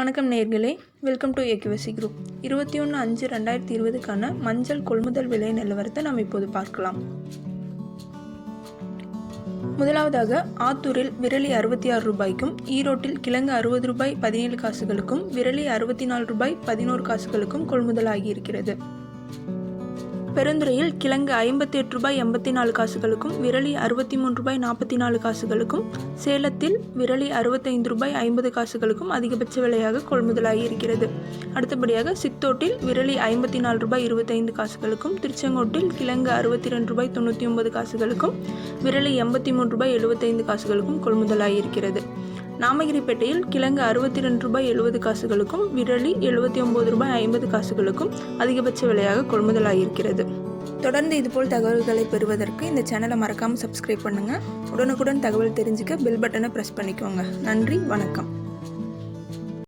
வணக்கம் நேர்களே. Welcome to ஏகிவசி group இருபத்தி ஒன்று அஞ்சு ரெண்டாயிரத்தி இருபதுக்கான மஞ்சள் கொள்முதல் விலை நிலவரத்தை நாம் இப்போது பார்க்கலாம். முதலாவதாக ஆத்தூரில் விரலி அறுபத்தி ஆறு ரூபாய்க்கும் ஈரோட்டில் கிழங்கு அறுபது ரூபாய் பதினேழு காசுகளுக்கும் விரலி அறுபத்தி நாலு ரூபாய் பதினோரு காசுகளுக்கும் கொள்முதல் ஆகியிருக்கிறது பெருந்துறையில் கிழங்கு ஐம்பத்தி எட்டு ரூபாய் எண்பத்தி நாலு காசுகளுக்கும் விரலி அறுபத்தி மூணு ரூபாய் நாற்பத்தி நாலு காசுகளுக்கும் சேலத்தில் விரலி அறுபத்தைந்து ரூபாய் ஐம்பது காசுகளுக்கும் அதிகபட்ச விலையாக கொள்முதலாகி இருக்கிறது. அடுத்தபடியாக சித்தோட்டில் விரலி ஐம்பத்தி நாலு ரூபாய் இருபத்தைந்து காசுகளுக்கும் திருச்செங்கோட்டில் கிழங்கு அறுபத்தி ரெண்டு ரூபாய் தொண்ணூற்றி ஒன்பது காசுகளுக்கும் விரலி எண்பத்தி மூணு ரூபாய் எழுபத்தைந்து காசுகளுக்கும் கொள்முதலாகி இருக்கிறது. நாமகிரிப்பேட்டையில் கிழங்கு அறுபத்தி ரெண்டு ரூபாய் எழுபது காசுகளுக்கும் விரலி எழுபத்தி ஒம்பது ரூபாய் ஐம்பது காசுகளுக்கும் அதிகபட்ச விலையாக கொள்முதலாகியிருக்கிறது தொடர்ந்து இதுபோல் தகவல்களை பெறுவதற்கு இந்த சேனலை மறக்காமல் சப்ஸ்கிரைப் பண்ணுங்கள் உடனுக்குடன் தகவல் தெரிஞ்சுக்க பெல் பட்டனை ப்ரெஸ் பண்ணிக்கோங்க. நன்றி வணக்கம்.